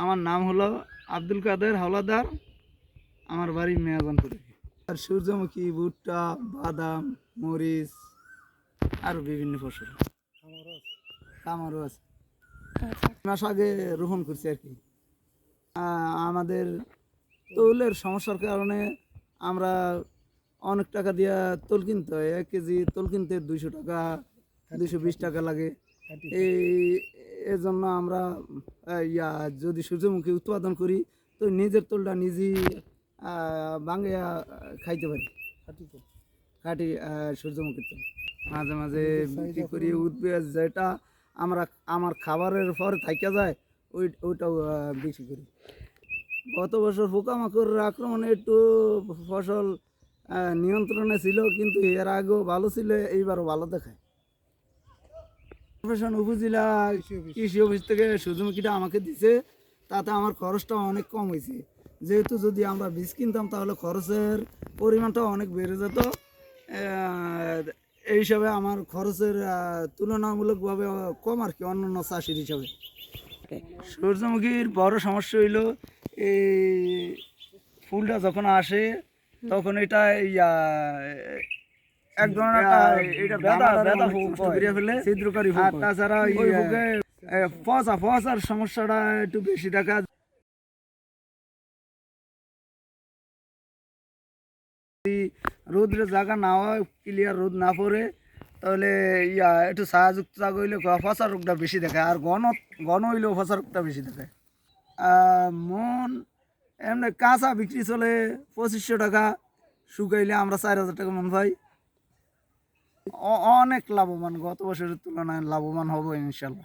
আমার নাম হলো আব্দুল কাদের হাওলাদার। আমার বাড়ি মেয়াজানপুরে। আর সূর্যমুখী, ভুট্টা, বাদাম, মরিচ আর বিভিন্ন ফসল। কামারও আছে। মাস আগে রোপণ করছি আর কি। আমাদের তৈলের সমস্যার কারণে আমরা অনেক টাকা দিয়া তোল কিনতে হয়। এক কেজি তোল কিনতে দুইশো টাকা, দুইশো বিশ টাকা লাগে। এই এর জন্য আমরা ইয়া যদি সূর্যমুখী উৎপাদন করি তো নিজের তোলটা নিজেই বাঙ্গিয়া খাইতে পারি। খাটি সূর্যমুখীর তোল। মাঝে মাঝে বিক্রি করি উদ্ভিদ যেটা আমরা আমার খাবারের পরে থাইকা যায় ওই ওইটাও বিক্রি করি। গত বছর পোকামাকড়ের আক্রমণে একটু ফসল নিয়ন্ত্রণে ছিল কিন্তু এর আগেও ভালো ছিল এইবারও ভালো দেখায়। কর্পোরেশন উপজেলা কৃষি অফিস। থেকে সূর্যমুখীটা আমাকে দিছে তাতে আমার খরচটা অনেক কম হয়েছে। যেহেতু যদি আমরা বীজ কিনতাম তাহলে খরচের পরিমাণটা অনেক বেড়ে যেত। এই হিসাবে আমার খরচের তুলনামূলকভাবে কম আর কি অন্যান্য চাষির হিসাবে। সূর্যমুখীর বড় সমস্যা হইল এই ফুলটা যখন আসে তখন এটা ইয়া এক ধরনের একটা এটা বেদা বেদা করিয়া ফেলে ছিদ্রকারী আর তাছাড়া ওই ফুকে পচা পচার সমস্যাটা একটু বেশি দেখা যায়। জায়গা না হয় ক্লিয়ার রোদ না পড়ে তাহলে ইয়া একটু ছায়াযুক্ত জায়গা হইলে ফসা রোগটা বেশি দেখায় আর ঘন ঘন হইলেও ফসা রোগটা বেশি দেখায় আহ, মন এমনি কাঁচা বিক্রি চলে পঁচিশশো টাকা শুকাইলে আমরা চার হাজার টাকা মন পাই। অনেক লাভবান গত বছরের তুলনায় লাভবান হব ইনশাল্লাহ।